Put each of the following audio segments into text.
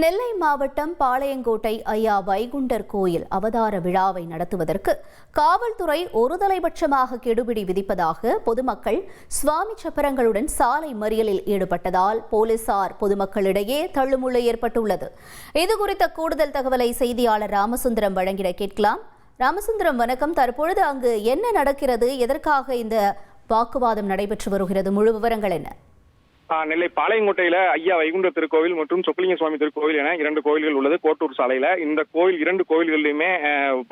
நெல்லை மாவட்டம் பாளையங்கோட்டை ஐயா வைகுண்டர் கோயில் அவதார விழாவை நடத்துவதற்கு காவல்துறை ஒருதலைபட்சமாக கெடுபிடி விதிப்பதாக பொதுமக்கள் சுவாமி சப்பரங்களுடன் சாலை மறியலில் ஈடுபட்டதால் போலீசார் பொதுமக்களிடையே தள்ளுமுள்ளு ஏற்பட்டுள்ளது. இதுகுறித்த கூடுதல் தகவலை செய்தியாளர் ராமசுந்தரம் வழங்கிட கேட்கலாம். ராமசுந்தரம் வணக்கம். தற்பொழுது அங்கு என்ன நடக்கிறது? எதற்காக இந்த வாக்குவாதம் நடைபெற்று வருகிறது? முழு விவரங்கள் என்ன? நெல்லை பாளையங்கோட்டையில ஐயா வைகுண்ட திருக்கோவில் மற்றும் சொக்கலிங்க சுவாமி திருக்கோவில் என இரண்டு கோயில்கள் உள்ளது. கோட்டூர் சாலையில. இந்த கோயில் இரண்டு கோவில்களிலுமே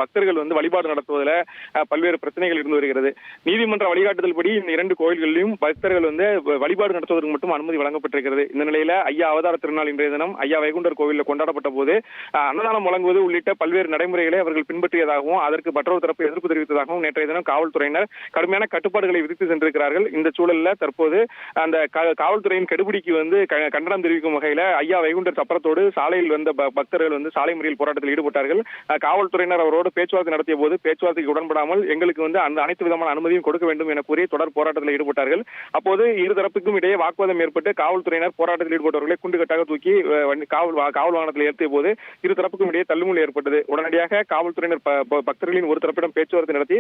பக்தர்கள் வந்து வழிபாடு நடத்துவதில் பல்வேறு பிரச்சனைகள் இருந்து வருகிறது. நீதிமன்ற வழிகாட்டுதல்படி இந்த இரண்டு கோயில்களிலும் பக்தர்கள் வந்து வழிபாடு நடத்துவதற்கு மட்டும் அனுமதி வழங்கப்பட்டிருக்கிறது. இந்த நிலையில ஐயா அவதார திருநாள் இன்றைய தினம் ஐயா வைகுண்டர் கோவிலில் கொண்டாடப்பட்ட போது அன்னதானம் வழங்குவது உள்ளிட்ட பல்வேறு நடைமுறைகளை அவர்கள் பின்பற்றியதாகவும் அதற்கு மற்றொரு தரப்பு எதிர்ப்பு தெரிவித்ததாகவும் நேற்றைய தினம் காவல்துறையினர் கடுமையான கட்டுப்பாடுகளை விதித்து சென்றிருக்கிறார்கள். இந்த சூழலில் தற்போது அந்த காவல்துறை காவல்துறையின் கெடுபிடிக்கு வந்து க- கண்டனம் தெரிவிக்கும் வகையில ஐயா வைகுண்டர் சப்பரத்தோடு சாலையில் வந்த பக்தர்கள் வந்து சாலை மறியல் போராட்டத்தில் ஈடுபட்டார்கள். காவல்துறையினர் அவரோடு பேச்சுவார்த்தை நடத்திய போது பேச்சுவார்த்தைக்கு உடன்படாமல் எங்களுக்கு வந்து அந்த அனைத்து விதமான அனுமதியும் கொடுக்க வேண்டும் என கூறி தொடர் போராட்டத்தில் ஈடுபட்டார்கள். அப்போது இருதரப்புக்கும் இடையே வாக்குவாதம் ஏற்பட்டு காவல்துறையினர் போராட்டத்தில் ஈடுபட்டவர்களை குண்டுகட்டாக தூக்கி காவல் காவல் வாகனத்தில் ஏற்றிய போது இரு தரப்புக்கும் இடையே தள்ளுமுள் ஏற்பட்டது. உடனடியாக காவல்துறையினர் ப- பக்தர்களின் ஒரு தரப்பிடம் பேச்சுவார்த்தை நடத்தி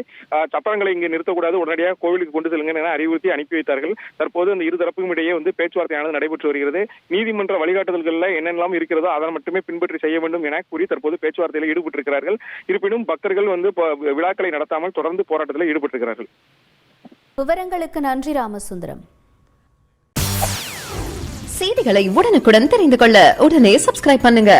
சப்பரங்களை இங்கு நிறுத்தக்கூடாது உடனடியாக கோவிலுக்கு கொண்டு செல்லுங்கள் என அறிவுறுத்தி அனுப்பி வைத்தார்கள். தற்போது அந்த இரு தரப்புக்கும் இடையே வந்து பேச்சுவார்த்தையானது நடைபெற்று வருகிறது. நீதிமன்ற வழிகாட்டுதல்கள்ல என்னெல்லாம் இருக்கிறதோ அதை மட்டுமே பின்பற்றி செய்ய வேண்டும் என கூறி தற்போது பேச்சுவார்த்தையில் ஈடுபட்டிருக்கிறார்கள். இருப்பினும் பக்தர்கள் வந்து விழாக்களை நடத்தாமல் தொடர்ந்து போராட்டத்தில் ஈடுபட்டிருக்கிறார்கள். விவரங்களுக்கு நன்றி ராமசுந்தரம். செய்திகளை உடனுக்குடன் தெரிந்து கொள்ள உடனே சப்ஸ்கிரைப் பண்ணுங்க.